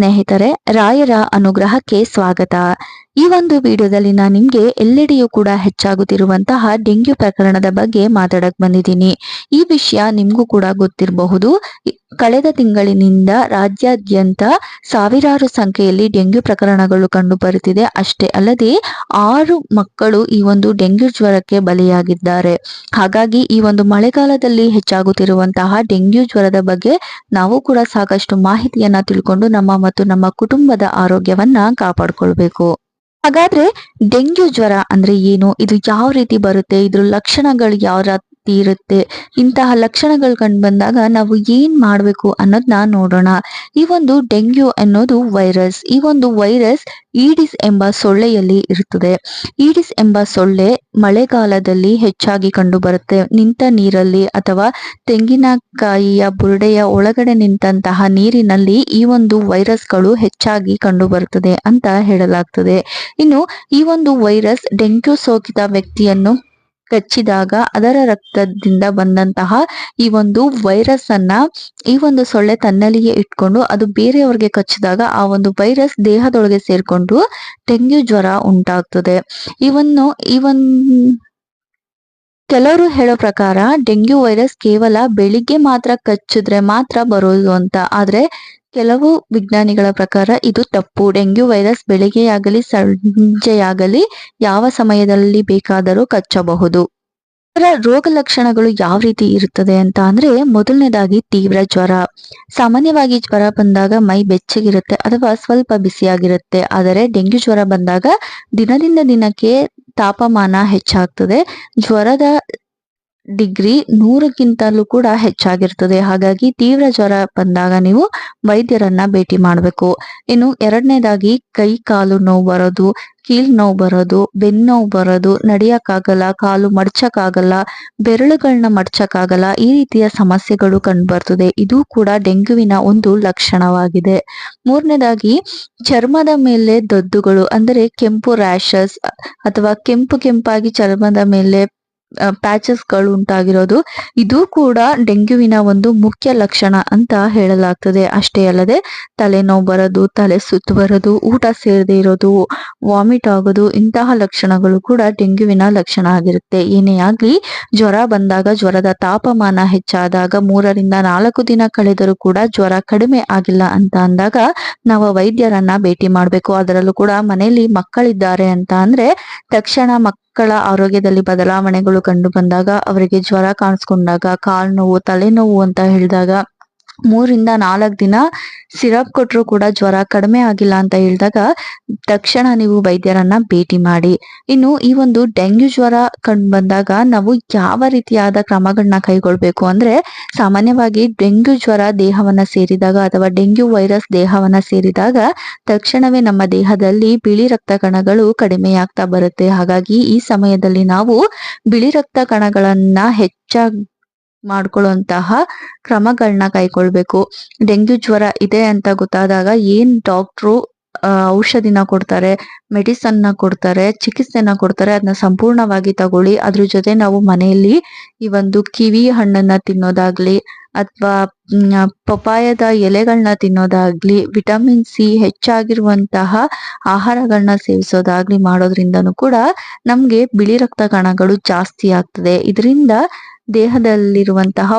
ಸ್ನೇಹಿತರೆ ರಾಯರ ಅನುಗ್ರಹಕ್ಕೆ ಸ್ವಾಗತ. ಈ ಒಂದು ವಿಡಿಯೋದಲ್ಲಿ ನಾನು ನಿಮ್ಗೆ ಎಲ್ಲೆಡೆಯೂ ಕೂಡ ಹೆಚ್ಚಾಗುತ್ತಿರುವಂತಹ ಡೆಂಗ್ಯೂ ಪ್ರಕರಣದ ಬಗ್ಗೆ ಮಾತಾಡಕ್ ಬಂದಿದ್ದೀನಿ. ಈ ವಿಷಯ ನಿಮ್ಗೂ ಕೂಡ ಗೊತ್ತಿರಬಹುದು. ಕಳೆದ ತಿಂಗಳಿನಿಂದ ರಾಜ್ಯಾದ್ಯಂತ ಸಾವಿರಾರು ಸಂಖ್ಯೆಯಲ್ಲಿ ಡೆಂಗ್ಯೂ ಪ್ರಕರಣಗಳು ಕಂಡು ಬರುತ್ತಿದೆ. ಅಷ್ಟೇ ಅಲ್ಲದೆ ಆರು ಮಕ್ಕಳು ಈ ಒಂದು ಡೆಂಗ್ಯೂ ಜ್ವರಕ್ಕೆ ಬಲಿಯಾಗಿದ್ದಾರೆ. ಹಾಗಾಗಿ ಈ ಒಂದು ಮಳೆಗಾಲದಲ್ಲಿ ಹೆಚ್ಚಾಗುತ್ತಿರುವಂತಹ ಡೆಂಗ್ಯೂ ಜ್ವರದ ಬಗ್ಗೆ ನಾವು ಕೂಡ ಸಾಕಷ್ಟು ಮಾಹಿತಿಯನ್ನ ತಿಳ್ಕೊಂಡು ನಮ್ಮ ಮತ್ತು ನಮ್ಮ ಕುಟುಂಬದ ಆರೋಗ್ಯವನ್ನ ಕಾಪಾಡ್ಕೊಳ್ಬೇಕು. ಹಾಗಾದ್ರೆ ಡೆಂಗ್ಯೂ ಜ್ವರ ಅಂದ್ರೆ ಏನು? ಇದು ಯಾವ ರೀತಿ ಬರುತ್ತೆ? ಇದ್ರ ಲಕ್ಷಣಗಳು ಯಾವ ರೀತಿ ಇರುತ್ತೆ. ಇಂತಹ ಲಕ್ಷಣಗಳು ಕಂಡು ಬಂದಾಗ ನಾವು ಏನ್ ಮಾಡಬೇಕು ಅನ್ನೋದನ್ನ ನೋಡೋಣ. ಈ ಒಂದು ಡೆಂಗ್ಯೂ ಅನ್ನೋದು ವೈರಸ್. ಈ ಒಂದು ವೈರಸ್ ಈಡಿಸ್ ಎಂಬ ಸೊಳ್ಳೆಯಲ್ಲಿ ಇರುತ್ತದೆ. ಈಡಿಸ್ ಎಂಬ ಸೊಳ್ಳೆ ಮಳೆಗಾಲದಲ್ಲಿ ಹೆಚ್ಚಾಗಿ ಕಂಡು ಬರುತ್ತೆ. ನಿಂತ ನೀರಲ್ಲಿ ಅಥವಾ ತೆಂಗಿನಕಾಯಿಯ ಬುರುಡೆಯ ಒಳಗಡೆ ನಿಂತಹ ನೀರಿನಲ್ಲಿ ಈ ಒಂದು ವೈರಸ್ಗಳು ಹೆಚ್ಚಾಗಿ ಕಂಡು ಬರುತ್ತದೆ ಅಂತ ಹೇಳಲಾಗ್ತದೆ. ಇನ್ನು ಈ ಒಂದು ವೈರಸ್ ಡೆಂಗ್ಯೂ ಸೋಕಿತ ವ್ಯಕ್ತಿಯನ್ನು ಕಚ್ಚಿದಾಗ ಅದರ ರಕ್ತದಿಂದ ಬಂದಂತಹ ಈ ಒಂದು ವೈರಸ್ ಅನ್ನ, ಈ ಒಂದು ಸೊಳ್ಳೆ ತನ್ನಲ್ಲಿಯೇ ಇಟ್ಕೊಂಡು ಅದು ಬೇರೆಯವ್ರಿಗೆ ಕಚ್ಚಿದಾಗ ಆ ಒಂದು ವೈರಸ್ ದೇಹದೊಳಗೆ ಸೇರ್ಕೊಂಡು ಡೆಂಗ್ಯು ಜ್ವರ ಉಂಟಾಗ್ತದೆ. ಇವನ್ನು, ಇವನ್ ಕೆಲವರು ಹೇಳೋ ಪ್ರಕಾರ ಡೆಂಗ್ಯೂ ವೈರಸ್ ಕೇವಲ ಬೆಳಿಗ್ಗೆ ಮಾತ್ರ ಕಚ್ಚಿದ್ರೆ ಮಾತ್ರ ಬರೋದು ಅಂತ. ಆದ್ರೆ ಕೆಲವು ವಿಜ್ಞಾನಿಗಳ ಪ್ರಕಾರ ಇದು ತಪ್ಪು. ಡೆಂಗ್ಯೂ ವೈರಸ್ ಬೆಳಿಗ್ಗೆಯಾಗಲಿ, ಸಂಜೆಯಾಗಲಿ, ಯಾವ ಸಮಯದಲ್ಲಿ ಬೇಕಾದರೂ ಕಚ್ಚಬಹುದು. ಇದರ ರೋಗ ಲಕ್ಷಣಗಳು ಯಾವ ರೀತಿ ಇರುತ್ತದೆ ಅಂತ ಅಂದ್ರೆ ಮೊದಲನೇದಾಗಿ ತೀವ್ರ ಜ್ವರ. ಸಾಮಾನ್ಯವಾಗಿ ಜ್ವರ ಬಂದಾಗ ಮೈ ಬೆಚ್ಚಗಿರುತ್ತೆ ಅಥವಾ ಸ್ವಲ್ಪ ಬಿಸಿಯಾಗಿರುತ್ತೆ. ಆದರೆ ಡೆಂಗ್ಯೂ ಜ್ವರ ಬಂದಾಗ ದಿನದಿಂದ ದಿನಕ್ಕೆ ತಾಪಮಾನ ಹೆಚ್ಚಾಗ್ತದೆ. ಜ್ವರದ ಡಿಗ್ರಿ ನೂರಕ್ಕಿಂತಲೂ ಕೂಡ ಹೆಚ್ಚಾಗಿರ್ತದೆ. ಹಾಗಾಗಿ ತೀವ್ರ ಜ್ವರ ಬಂದಾಗ ನೀವು ವೈದ್ಯರನ್ನ ಭೇಟಿ ಮಾಡಬೇಕು. ಇನ್ನು ಎರಡನೇದಾಗಿ ಕೈ, ಕಾಲು ನೋವು ಬರೋದು ಕೀಲ್ ನೋವು ಬರೋದು, ಬೆನ್ನು ನೋವು ಬರೋದು, ನಡಿಯಕ್ಕಾಗಲ್ಲ, ಕಾಲು ಮಡ್ಚಕ್ಕಾಗಲ್ಲ ಬೆರಳುಗಳನ್ನ ಮಡ್ಚಕ್ಕಾಗಲ್ಲ, ಈ ರೀತಿಯ ಸಮಸ್ಯೆಗಳು ಕಂಡುಬರ್ತದೆ. ಇದು ಕೂಡ ಡೆಂಗುವಿನ ಒಂದು ಲಕ್ಷಣವಾಗಿದೆ. ಮೂರನೇದಾಗಿ ಚರ್ಮದ ಮೇಲೆ ದದ್ದುಗಳು, ಅಂದರೆ ಕೆಂಪು ರ್ಯಾಷಸ್, ಅಥವಾ ಕೆಂಪು ಕೆಂಪಾಗಿ ಚರ್ಮದ ಮೇಲೆ ಪ್ಯಾಚಸ್ಗಳು ಉಂಟಾಗಿರೋದು. ಇದು ಕೂಡ ಡೆಂಗ್ಯೂವಿನ ಒಂದು ಮುಖ್ಯ ಲಕ್ಷಣ ಅಂತ ಹೇಳಲಾಗ್ತದೆ. ಅಷ್ಟೇ ಅಲ್ಲದೆ ತಲೆನೋವು ಬರೋದು, ತಲೆ ಸುತ್ತು ಬರೋದು, ಊಟ ಸೇರದೆ ಇರೋದು, ವಾಮಿಟ್ ಆಗೋದು, ಇಂತಹ ಲಕ್ಷಣಗಳು ಕೂಡ ಡೆಂಗ್ಯೂವಿನ ಲಕ್ಷಣ ಆಗಿರುತ್ತೆ. ಏನೇ ಆಗಲಿ, ಜ್ವರ ಬಂದಾಗ ಜ್ವರದ ತಾಪಮಾನ ಹೆಚ್ಚಾದಾಗ ಮೂರರಿಂದ ನಾಲ್ಕು ದಿನ ಕಳೆದರೂ ಕೂಡ ಜ್ವರ ಕಡಿಮೆ ಆಗಿಲ್ಲ ಅಂತ ಅಂದಾಗ ನಾವು ವೈದ್ಯರನ್ನ ಭೇಟಿ ಮಾಡಬೇಕು. ಅದರಲ್ಲೂ ಕೂಡ ಮನೆಯಲ್ಲಿ ಮಕ್ಕಳಿದ್ದಾರೆ ಅಂತ ಅಂದ್ರೆ ತಕ್ಷಣ ಮಕ್ಕಳ ಆರೋಗ್ಯದಲ್ಲಿ ಬದಲಾವಣೆಗಳು ಕಂಡು ಬಂದಾಗ ಅವರಿಗೆ ಜ್ವರ ಕಾಣಿಸ್ಕೊಂಡಾಗ ಕಾಲು ನೋವು ತಲೆನೋವು ಅಂತ ಹೇಳಿದಾಗ ಮೂರಿಂದ ನಾಲ್ಕು ದಿನ ಸಿರಪ್ ಕೊಟ್ಟರು ಕೂಡ ಜ್ವರ ಕಡಿಮೆ ಆಗಿಲ್ಲ ಅಂತ ಹೇಳಿದಾಗ ತಕ್ಷಣ ನೀವು ವೈದ್ಯರನ್ನ ಭೇಟಿ ಮಾಡಿ. ಇನ್ನು ಈ ಒಂದು ಡೆಂಗ್ಯೂ ಜ್ವರ ಕಂಡು ಬಂದಾಗ ನಾವು ಯಾವ ರೀತಿಯಾದ ಕ್ರಮಗಳನ್ನ ಕೈಗೊಳ್ಬೇಕು ಅಂದ್ರೆ ಸಾಮಾನ್ಯವಾಗಿ ಡೆಂಗ್ಯೂ ಜ್ವರ ದೇಹವನ್ನ ಸೇರಿದಾಗ ಅಥವಾ ಡೆಂಗ್ಯೂ ವೈರಸ್ ದೇಹವನ್ನ ಸೇರಿದಾಗ ತಕ್ಷಣವೇ ನಮ್ಮ ದೇಹದಲ್ಲಿ ಬಿಳಿ ರಕ್ತ ಕಣಗಳು ಕಡಿಮೆಯಾಗ್ತಾ ಬರುತ್ತೆ. ಹಾಗಾಗಿ ಈ ಸಮಯದಲ್ಲಿ ನಾವು ಬಿಳಿ ರಕ್ತ ಕಣಗಳನ್ನ ಹೆಚ್ಚಾಗಿ ಮಾಡ್ಕೊಳ್ಳುವಂತಹ ಕ್ರಮಗಳನ್ನ ಕೈಗೊಳ್ಬೇಕು ಡೆಂಗ್ಯೂ ಜ್ವರ ಇದೆ ಅಂತ ಗೊತ್ತಾದಾಗ ಏನ್ ಡಾಕ್ಟ್ರು ಔಷಧಿನ ಕೊಡ್ತಾರೆ ಮೆಡಿಸನ್ನ ಕೊಡ್ತಾರೆ, ಚಿಕಿತ್ಸೆನ ಕೊಡ್ತಾರೆ ಅದನ್ನ ಸಂಪೂರ್ಣವಾಗಿ ತಗೊಳ್ಳಿ. ಅದ್ರ ಜೊತೆ ನಾವು ಮನೆಯಲ್ಲಿ ಈ ಒಂದು ಕಿವಿ ಹಣ್ಣನ್ನ ತಿನ್ನೋದಾಗ್ಲಿ ಅಥವಾ ಪಪಾಯದ ಎಲೆಗಳನ್ನ ತಿನ್ನೋದಾಗ್ಲಿ, ವಿಟಮಿನ್ ಸಿ ಹೆಚ್ಚಾಗಿರುವಂತಹ ಆಹಾರಗಳನ್ನ ಸೇವಿಸೋದಾಗ್ಲಿ ಮಾಡೋದ್ರಿಂದನೂ ಕೂಡ ನಮ್ಗೆ ಬಿಳಿ ರಕ್ತ ಕಣಗಳು ಜಾಸ್ತಿ ಆಗ್ತದೆ. ಇದರಿಂದ ದೇಹದಲ್ಲಿರುವಂತಹ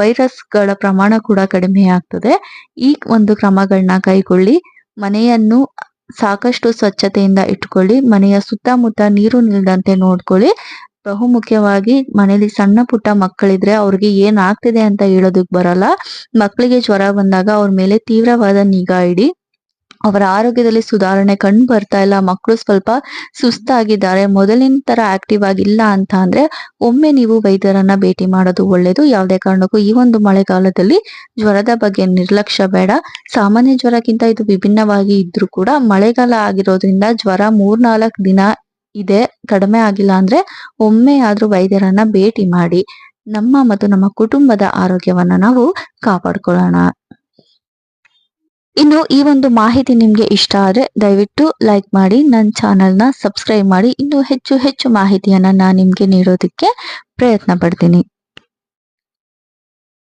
ವೈರಸ್ಗಳ ಪ್ರಮಾಣ ಕೂಡ ಕಡಿಮೆ ಆಗ್ತದೆ. ಈ ಒಂದು ಕ್ರಮಗಳನ್ನ ಕೈಗೊಳ್ಳಿ ಮನೆಯನ್ನು ಸಾಕಷ್ಟು ಸ್ವಚ್ಛತೆಯಿಂದ ಇಟ್ಕೊಳ್ಳಿ ಮನೆಯ ಸುತ್ತಮುತ್ತ ನೀರು ನಿಲ್ದಂತೆ ನೋಡ್ಕೊಳ್ಳಿ. ಬಹುಮುಖ್ಯವಾಗಿ ಮನೆಯಲ್ಲಿ ಸಣ್ಣ ಪುಟ್ಟ ಮಕ್ಕಳಿದ್ರೆ ಅವ್ರಿಗೆ ಏನಾಗ್ತಿದೆ ಅಂತ ಹೇಳೋದಕ್ಕೆ ಬರಲ್ಲ. ಮಕ್ಕಳಿಗೆ ಜ್ವರ ಬಂದಾಗ ಅವ್ರ ಮೇಲೆ ತೀವ್ರವಾದ ನಿಗಾ ಇಡಿ. ಅವರ ಆರೋಗ್ಯದಲ್ಲಿ ಸುಧಾರಣೆ ಕಂಡು ಬರ್ತಾ ಇಲ್ಲ. ಮಕ್ಕಳು ಸ್ವಲ್ಪ ಸುಸ್ತಾಗಿದ್ದಾರೆ. ಮೊದಲಿನ ತರ ಆಕ್ಟಿವ್ ಆಗಿಲ್ಲ ಅಂತ ಅಂದ್ರೆ ಒಮ್ಮೆ ನೀವು ವೈದ್ಯರನ್ನ ಭೇಟಿ ಮಾಡೋದು ಒಳ್ಳೇದು. ಯಾವುದೇ ಕಾರಣಕ್ಕೂ ಈ ಒಂದು ಮಳೆಗಾಲದಲ್ಲಿ ಜ್ವರದ ಬಗ್ಗೆ ನಿರ್ಲಕ್ಷ್ಯ ಬೇಡ. ಸಾಮಾನ್ಯ ಜ್ವರಕ್ಕಿಂತ ಇದು ವಿಭಿನ್ನವಾಗಿ ಇದ್ರೂ ಕೂಡ ಮಳೆಗಾಲ ಆಗಿರೋದ್ರಿಂದ ಜ್ವರ ಮೂರ್ನಾಲ್ಕು ದಿನ ಇದೆ, ಕಡಿಮೆ ಆಗಿಲ್ಲ ಅಂದ್ರೆ ಒಮ್ಮೆ ಆದ್ರೂ ವೈದ್ಯರನ್ನ ಭೇಟಿ ಮಾಡಿ ನಮ್ಮ ಮತ್ತು ನಮ್ಮ ಕುಟುಂಬದ ಆರೋಗ್ಯವನ್ನ ನಾವು ಕಾಪಾಡ್ಕೊಳ್ಳೋಣ. ಇನ್ನು ಈ ಒಂದು ಮಾಹಿತಿ ನಿಮ್ಗೆ ಇಷ್ಟ ಆದ್ರೆ ದಯವಿಟ್ಟು ಲೈಕ್ ಮಾಡಿ ನನ್ನ ಚಾನೆಲ್ನ ಸಬ್ಸ್ಕ್ರೈಬ್ ಮಾಡಿ. ಇನ್ನು ಹೆಚ್ಚು ಹೆಚ್ಚು ಮಾಹಿತಿಯನ್ನ ನಾನು ನಿಮ್ಗೆ ನೀಡೋದಕ್ಕೆ ಪ್ರಯತ್ನ ಪಡ್ತೀನಿ.